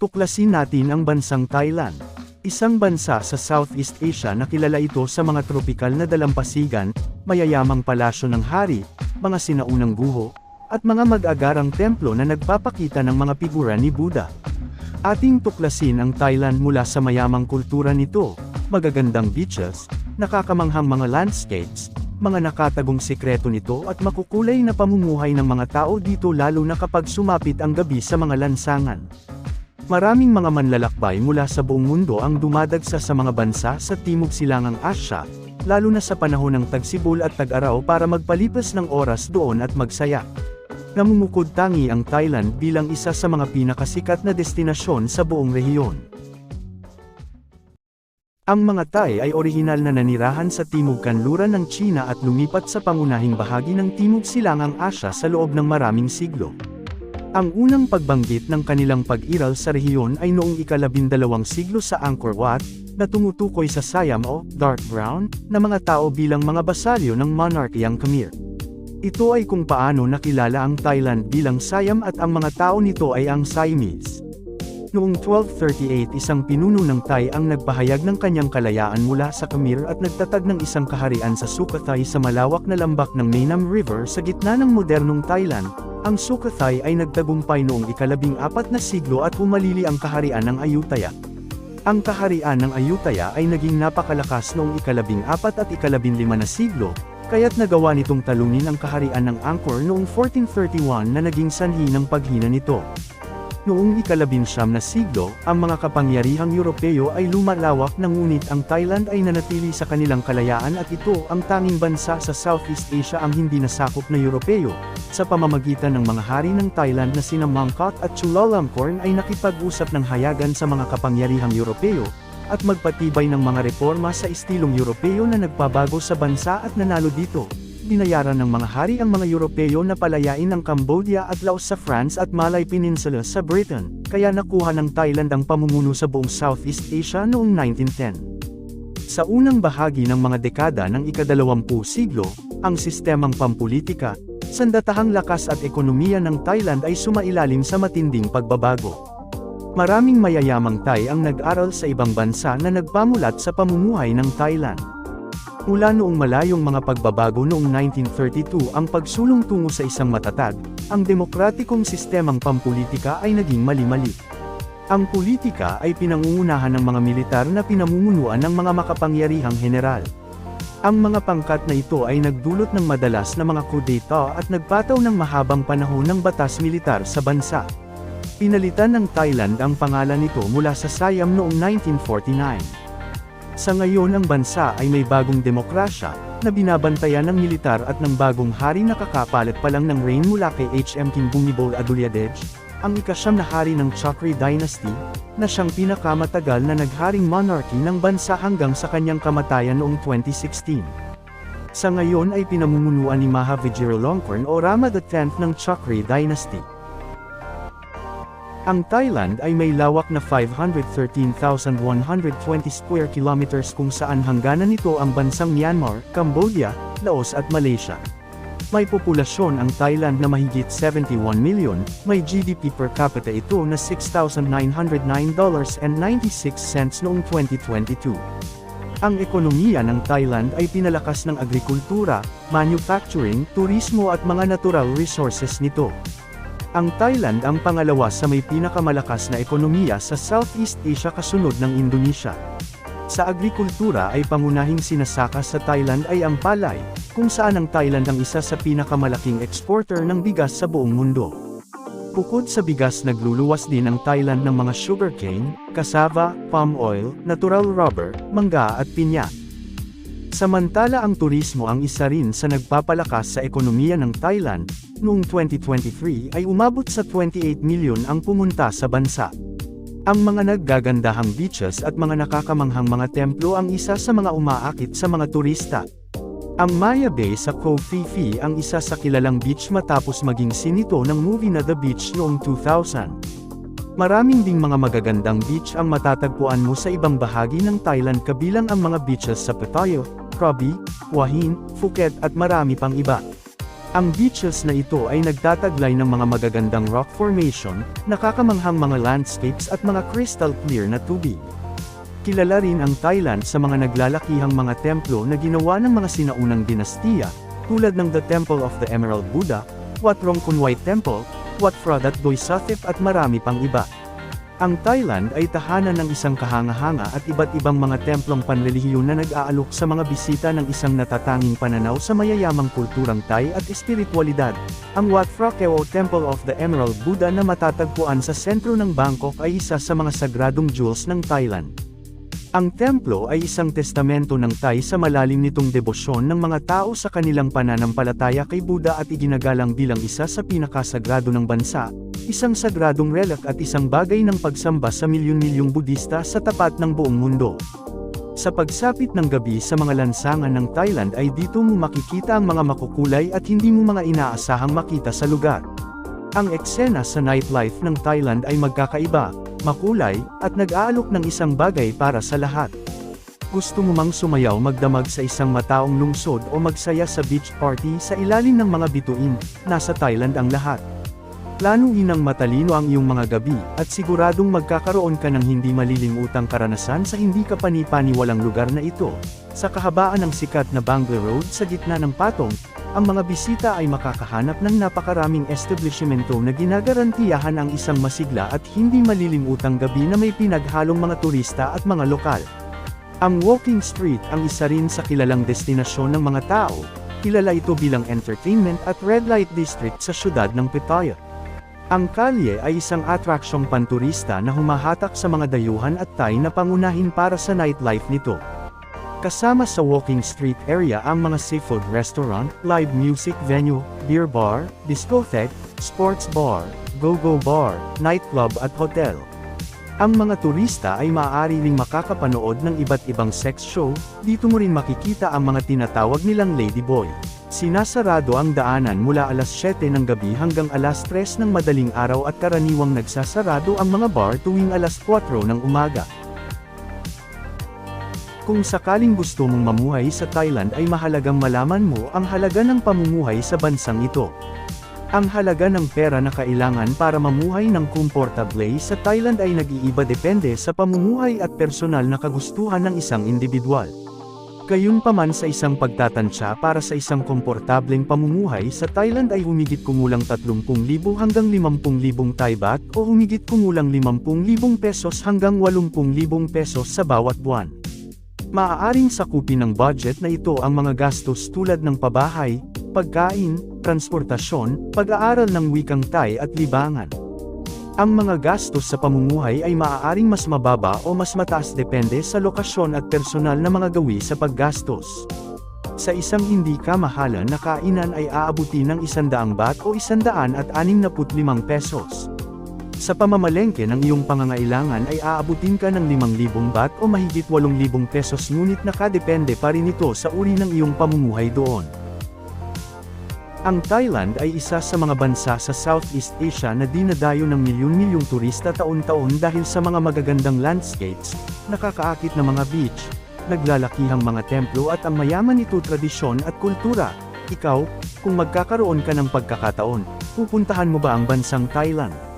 Tuklasin natin ang bansang Thailand. Isang bansa sa Southeast Asia na kilala ito sa mga tropikal na dalampasigan, mayayamang palasyo ng hari, mga sinaunang guho, at mga mag-agarang templo na nagpapakita ng mga figura ni Buddha. Ating tuklasin ang Thailand mula sa mayamang kultura nito, magagandang beaches, nakakamanghang mga landscapes, mga nakatagong sikreto nito at makukulay na pamumuhay ng mga tao dito lalo na kapag sumapit ang gabi sa mga lansangan. Maraming mga manlalakbay mula sa buong mundo ang dumadagsa sa mga bansa sa Timog Silangang Asya, lalo na sa panahon ng tagsibol at tag-araw para magpalipas ng oras doon at magsaya. Namumukod tangi ang Thailand bilang isa sa mga pinakasikat na destinasyon sa buong rehiyon. Ang mga Thai ay orihinal na nanirahan sa Timog Kanluran ng China at lumipat sa pangunahing bahagi ng Timog Silangang Asya sa loob ng maraming siglo. Ang unang pagbanggit ng kanilang pag-iral sa rehiyon ay noong ikalabindalawang siglo sa Angkor Wat, na tumutukoy sa Siam o dark brown na mga tao bilang mga basalyo ng monarkiyang Khmer. Ito ay kung paano nakilala ang Thailand bilang Siam at ang mga tao nito ay ang Siamese. Noong 1238 isang pinuno ng Thai ang nagpahayag ng kanyang kalayaan mula sa Khmer at nagtatag ng isang kaharian sa Sukhothai sa malawak na lambak ng Mainam River sa gitna ng modernong Thailand. Ang Sukhothai ay nagtagumpay noong ikalabing apat na siglo at humalili ang kaharian ng Ayutthaya. Ang kaharian ng Ayutthaya ay naging napakalakas noong ikalabing apat at ikalabing lima na siglo, kaya't nagawa nitong talunin ang kaharian ng Angkor noong 1431 na naging sanhi ng paghina nito. Noong ikalabinsyam na siglo, ang mga kapangyarihang Europeo ay lumalawak ngunit ang Thailand ay nanatili sa kanilang kalayaan at ito ang tanging bansa sa Southeast Asia ang hindi nasakop na Europeo. Sa pamamagitan ng mga hari ng Thailand na sina Mangkok at Chulalongkorn ay nakipag-usap ng hayagan sa mga kapangyarihang Europeo, at magpatibay ng mga reforma sa estilong Europeo na nagpabago sa bansa at nanalo dito binayaran ng mga hari ang mga Europeo na palayain ang Cambodia at Laos sa France at Malay Peninsula sa Britain, kaya nakuha ng Thailand ang pamumuno sa buong Southeast Asia noong 1910. Sa unang bahagi ng mga dekada ng ikadalawampu siglo, ang sistemang pampolitika, sandatahang lakas at ekonomiya ng Thailand ay sumailalim sa matinding pagbabago. Maraming mayayamang Thai ang nag-aral sa ibang bansa na nagpamulat sa pamumuhay ng Thailand. Mula noong malayong mga pagbabago noong 1932 ang pagsulong tungo sa isang matatag, ang demokratikong sistemang pampolitika ay naging mali-mali. Ang politika ay pinangungunahan ng mga militar na pinamumunuan ng mga makapangyarihang general. Ang mga pangkat na ito ay nagdulot ng madalas na mga kudeta at nagpataw ng mahabang panahon ng batas militar sa bansa. Pinalitan ng Thailand ang pangalan nito mula sa Siam noong 1949. Sa ngayon ang bansa ay may bagong demokrasya, na binabantayan ng militar at ng bagong hari na kakapalit pa lang ng reign mula kay HM King Bhumibol Adulyadej, ang ikasyam na hari ng Chakri Dynasty, na siyang pinakamatagal na nagharing monarchy ng bansa hanggang sa kanyang kamatayan noong 2016. Sa ngayon ay pinamumunuan ni Maha Vajiralongkorn o Rama X ng Chakri Dynasty. Ang Thailand ay may lawak na 513,120 square kilometers kung saan hangganan nito ang bansang Myanmar, Cambodia, Laos at Malaysia. May populasyon ang Thailand na mahigit 71 million, may GDP per capita ito na $6,909.96 noong 2022. Ang ekonomiya ng Thailand ay pinalakas ng agrikultura, manufacturing, turismo at mga natural resources nito. Ang Thailand ang pangalawa sa may pinakamalakas na ekonomiya sa Southeast Asia kasunod ng Indonesia. Sa agrikultura ay pangunahing sinasaka sa Thailand ay ang palay, kung saan ang Thailand ang isa sa pinakamalaking exporter ng bigas sa buong mundo. Bukod sa bigas nagluluwas din ang Thailand ng mga sugarcane, cassava, palm oil, natural rubber, mangga at pinya. Samantala ang turismo ang isa rin sa nagpapalakas sa ekonomiya ng Thailand, noong 2023 ay umabot sa 28 milyon ang pumunta sa bansa. Ang mga naggagandahang beaches at mga nakakamanghang mga templo ang isa sa mga umaakit sa mga turista. Ang Maya Bay sa Koh Phi Phi ang isa sa kilalang beach matapos maging sinito ng movie na The Beach noong 2000. Maraming ding mga magagandang beach ang matatagpuan mo sa ibang bahagi ng Thailand kabilang ang mga beaches sa Pattaya, Krabi, Hua Hin, Phuket at marami pang iba. Ang beaches na ito ay nagtataglay ng mga magagandang rock formation, nakakamanghang mga landscapes at mga crystal clear na tubig. Kilala rin ang Thailand sa mga naglalakihang mga templo na ginawa ng mga sinaunang dinastiya, tulad ng The Temple of the Emerald Buddha, Wat Rong Kunwai Temple, Wat Phradat Doi Sathip at marami pang iba. Ang Thailand ay tahanan ng isang kahanga-hanga at iba't ibang mga templong panrelihiyon na nag-aalok sa mga bisita ng isang natatanging pananaw sa mayayamang kulturang Thai at espiritualidad. Ang Wat Phra Keo Temple of the Emerald Buddha na matatagpuan sa sentro ng Bangkok ay isa sa mga sagradong jewels ng Thailand. Ang templo ay isang testamento ng Thai sa malalim nitong debosyon ng mga tao sa kanilang pananampalataya kay Buddha at iginagalang bilang isa sa pinakasagrado ng bansa, isang sagradong relic at isang bagay ng pagsamba sa milyon-milyong Budista sa tapat ng buong mundo. Sa pagsapit ng gabi sa mga lansangan ng Thailand ay dito mo makikita ang mga makukulay at hindi mo mga inaasahang makita sa lugar. Ang eksena sa nightlife ng Thailand ay magkakaiba, makulay, at nag-aalok ng isang bagay para sa lahat. Gusto mo mang sumayaw magdamag sa isang mataong lungsod o magsaya sa beach party sa ilalim ng mga bituin, nasa Thailand ang lahat. Planuhin ng matalino ang iyong mga gabi, at siguradong magkakaroon ka ng hindi malilimutang karanasan sa hindi ka panipaniwalang lugar na ito. Sa kahabaan ng sikat na Bangla Road sa gitna ng patong, ang mga bisita ay makakahanap ng napakaraming establishmento na ginagarantiyahan ang isang masigla at hindi malilimutang gabi na may pinaghalong mga turista at mga lokal. Ang walking street ang isa rin sa kilalang destinasyon ng mga tao, kilala ito bilang entertainment at red light district sa syudad ng Pattaya. Ang kalye ay isang atraksyong panturista na humahatak sa mga dayuhan at Thai na pangunahin para sa nightlife nito. Kasama sa walking street area ang mga seafood restaurant, live music venue, beer bar, discotheque, sports bar, go-go bar, nightclub at hotel. Ang mga turista ay maaari ring makakapanood ng iba't ibang sex show, dito mo rin makikita ang mga tinatawag nilang ladyboy. Sinasarado ang daanan mula alas 7 ng gabi hanggang alas 3 ng madaling araw at karaniwang nagsasarado ang mga bar tuwing alas 4 ng umaga. Kung sakaling gusto mong mamuhay sa Thailand ay mahalagang malaman mo ang halaga ng pamumuhay sa bansang ito. Ang halaga ng pera na kailangan para mamuhay ng komportable sa Thailand ay nag-iiba depende sa pamumuhay at personal na kagustuhan ng isang individual. Gayunpaman sa isang pagtatansya para sa isang komportableng pamumuhay sa Thailand ay humigit kumulang 30,000 hanggang 50,000 Thai baht o humigit kumulang 50,000 pesos hanggang 80,000 pesos sa bawat buwan. Maaaring sakupin ng budget na ito ang mga gastos tulad ng pabahay, pagkain, transportasyon, pag-aaral ng wikang Thai at libangan. Ang mga gastos sa pamumuhay ay maaaring mas mababa o mas mataas depende sa lokasyon at personal na mga gawi sa paggastos. Sa isang hindi kamahalan na kainan ay aabuti ng 100 baht o 165 pesos. Sa pamamalengke ng iyong pangangailangan ay aabutin ka ng 5,000 baht o mahigit 8,000 pesos ngunit nakadepende pa rin ito sa uri ng iyong pamumuhay doon. Ang Thailand ay isa sa mga bansa sa Southeast Asia na dinadayo ng milyon-milyong turista taon-taon dahil sa mga magagandang landscapes, nakakaakit na mga beach, naglalakihang mga templo at ang mayaman nito tradisyon at kultura. Ikaw, kung magkakaroon ka ng pagkakataon, pupuntahan mo ba ang bansang Thailand?